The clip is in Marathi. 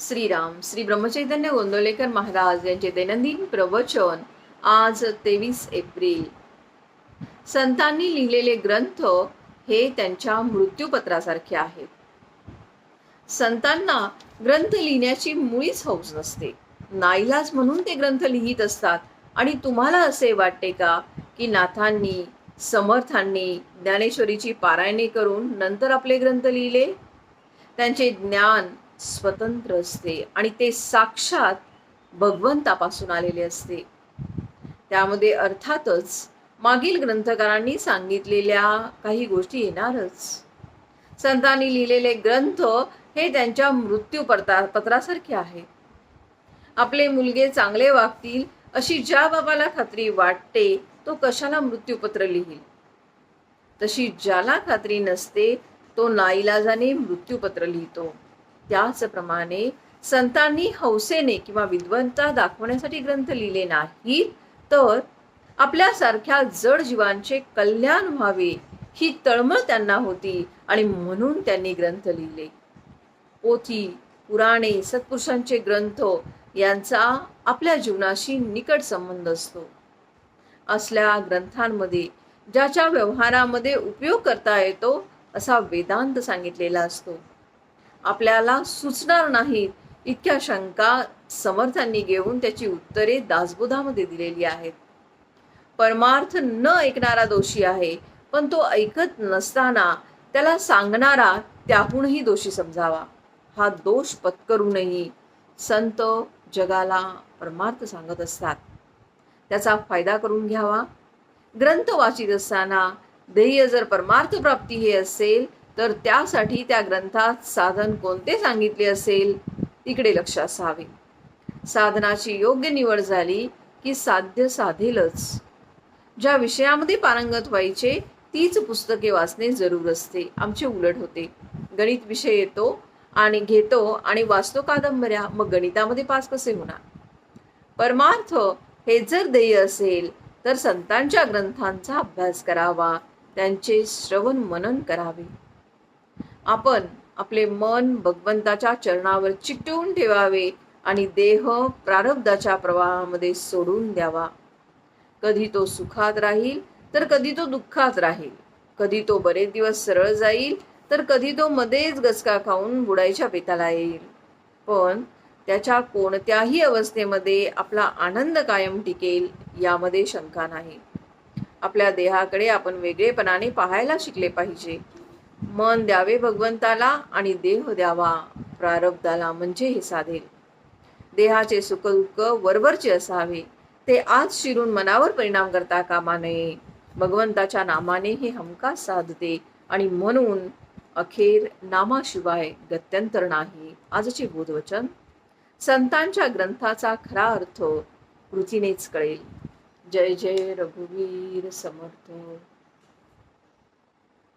श्रीराम श्री ब्रह्मचैतन्य गोंदवलेकर महाराज यांचे दैनंदिन प्रवचन आज तेवीस एप्रिल. संतांनी लिहिलेले ग्रंथ हे त्यांच्या मृत्यूपत्रासारखे आहेत. संतांना ग्रंथ लिहिण्याची मुळीच हौस नसते. नाईलाज म्हणून ते ग्रंथ लिहित असतात. आणि तुम्हाला असे वाटते का की नाथांनी समर्थांनी ज्ञानेश्वरीची पारायणे करून नंतर आपले ग्रंथ लिहिले? त्यांचे ज्ञान स्वतंत्र असते आणि ते साक्षात भगवंतापासून आलेले असते. त्यामध्ये अर्थातच मागील ग्रंथकारांनी सांगितलेल्या काही गोष्टी येणारच. संतांनी लिहिलेले ग्रंथ हे त्यांच्या मृत्यू पत्रा पत्रासारखे आहे. आपले मुलगे चांगले वागतील अशी ज्या बाबाला खात्री वाटते तो कशाला मृत्यूपत्र लिहील? तशी ज्याला खात्री नसते तो नाईलाजाने मृत्यूपत्र लिहितो. त्याचप्रमाणे संतांनी हौसेने किंवा विद्वंता दाखवण्यासाठी ग्रंथ लिहिले नाहीत तर आपल्यासारख्या जड जीवांचे कल्याण व्हावे ही तळमळ त्यांना होती आणि म्हणून त्यांनी ग्रंथ लिहिले. पोथी पुराणे सत्पुरुषांचे ग्रंथ यांचा आपल्या जीवनाशी निकट संबंध असतो. असल्या ग्रंथांमध्ये ज्याच्या व्यवहारामध्ये उपयोग करता येतो असा वेदांत सांगितलेला असतो. आपल्याला सुचणार नाहीत इतक्या शंका समर्थांनी घेऊन त्याची उत्तरे दासबोधामध्ये दिलेली आहेत. परमार्थ न ऐकणारा दोषी आहे पण तो ऐकत नसताना त्याला सांगणारा त्याहूनही दोषी समजावा. हा दोष पत्करूनही संत जगाला परमार्थ सांगत असतात. त्याचा फायदा करून घ्यावा. ग्रंथ वाचित असताना ध्येय जर परमार्थ प्राप्ती हे असेल तर त्यासाठी त्या ग्रंथात साधन कोणते सांगितले असेल? तिकडे लक्ष असावे. साधनाची योग्य निवड झाली की साध्य साधेलच. ज्या विषयामध्ये पारंगत व्हायचे तीच पुस्तके वाचणे जरूर असते. आमचे उलट होते. गणित विषय येतो आणि घेतो आणि वाचतो कादंबऱ्या. मग गणितामध्ये पास कसे होणार? परमार्थ हे जर ध्येय असेल तर संतांच्या ग्रंथांचा अभ्यास करावा. त्यांचे श्रवण मनन करावे. आपण आपले मन भगवंताच्या चरणावर चिकटवून ठेवावे आणि देह प्रारब्धाच्या प्रवाहामध्ये सोडून द्यावा. कधी तो सुखात राहील तर कधी तो दुःखात राहील. कधी तो बरेच दिवस सरळ जाईल तर कधी तो मध्येच गचका खाऊन बुडायच्या बेताला येईल. पण त्याच्या कोणत्याही अवस्थेमध्ये आपला आनंद कायम टिकेल यामध्ये शंका नाही. आपल्या देहाकडे आपण वेगळेपणाने पाहायला शिकले पाहिजे. मन द्यावे भगवंताला आणि देह द्यावा प्रारब्धाला म्हणजे हे साधेल देहाचे सुखदुःख वरवरचे असावे ते आज शिरून मनावर परिणाम करता कामा नये. भगवंताच्या नामाने हे हमखास साधते आणि म्हणून अखेर नामाशिवाय गत्यंतर नाही. आजचे बोधवचन. संतांच्या ग्रंथाचा खरा अर्थ कृतीनेच कळेल. जय जय रघुवीर समर्थ.